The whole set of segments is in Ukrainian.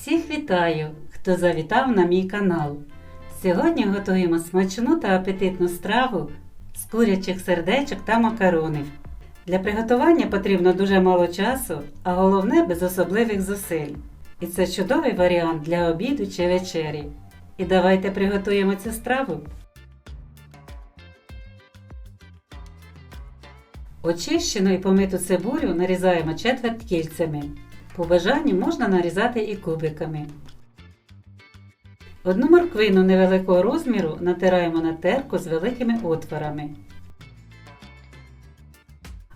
Всіх вітаю, хто завітав на мій канал. Сьогодні готуємо смачну та апетитну страву з курячих сердечок та макаронів. Для приготування потрібно дуже мало часу, а головне без особливих зусиль. І це чудовий варіант для обіду чи вечері. І давайте приготуємо цю страву. Очищену і помиту цибулю нарізаємо четверть кільцями. По бажанню можна нарізати і кубиками. Одну морквину невеликого розміру натираємо на терку з великими отворами.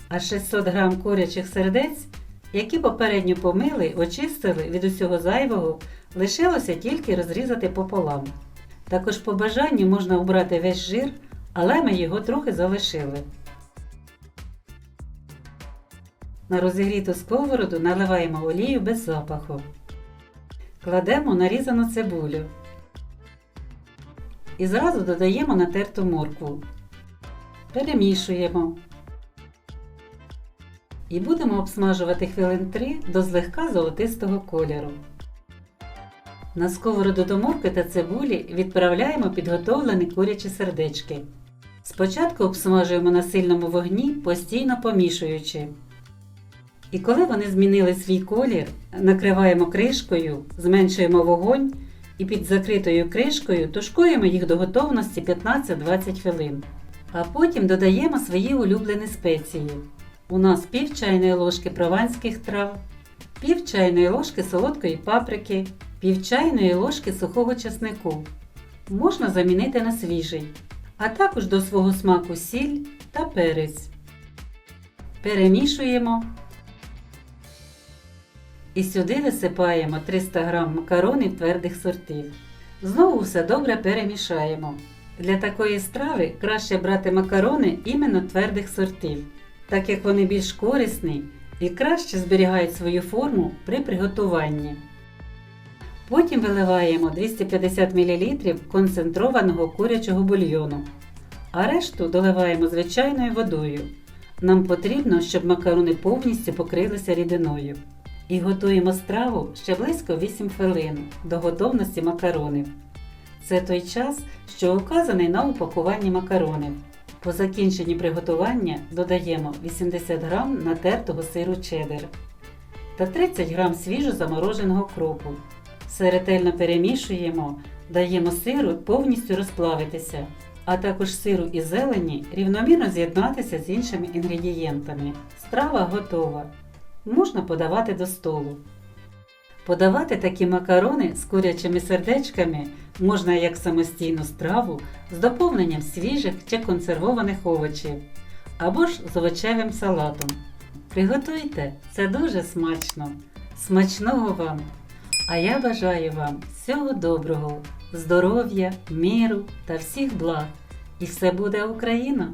А 600 г курячих сердець, які попередньо помили, очистили від усього зайвого, лишилося тільки розрізати пополам. Також по бажанню можна обрати весь жир, але ми його трохи залишили. На розігріту сковороду наливаємо олію без запаху. Кладемо нарізану цибулю. І зразу додаємо натерту моркву. Перемішуємо. І будемо обсмажувати хвилин 3 до злегка золотистого кольору. На сковороду до моркви та цибулі відправляємо підготовлені курячі сердечки. Спочатку обсмажуємо на сильному вогні, постійно помішуючи. І коли вони змінили свій колір, накриваємо кришкою, зменшуємо вогонь і під закритою кришкою тушкуємо їх до готовності 15-20 хвилин. А потім додаємо свої улюблені спеції. У нас пів чайної ложки прованських трав, пів чайної ложки солодкої паприки, пів чайної ложки сухого чеснику. Можна замінити на свіжий, а також до свого смаку сіль та перець. Перемішуємо. І сюди висипаємо 300 г макаронів твердих сортів. Знову все добре перемішаємо. Для такої страви краще брати макарони іменно твердих сортів, так як вони більш корисні і краще зберігають свою форму при приготуванні. Потім виливаємо 250 мл концентрованого курячого бульйону, а решту доливаємо звичайною водою. Нам потрібно, щоб макарони повністю покрилися рідиною. І готуємо страву ще близько 8 хвилин до готовності макаронів. Це той час, що указаний на упакуванні макаронів. По закінченні приготування додаємо 80 г натертого сиру чеддер та 30 г свіжо замороженого кропу. Все ретельно перемішуємо, даємо сиру повністю розплавитися, а також сиру і зелені рівномірно з'єднатися з іншими інгредієнтами. Страва готова. Можна подавати до столу. Подавати такі макарони з курячими сердечками можна як самостійну страву з доповненням свіжих чи консервованих овочів або ж з овочевим салатом. Приготуйте, це дуже смачно! Смачного вам! А я бажаю вам всього доброго, здоров'я, міру та всіх благ! І все буде Україна!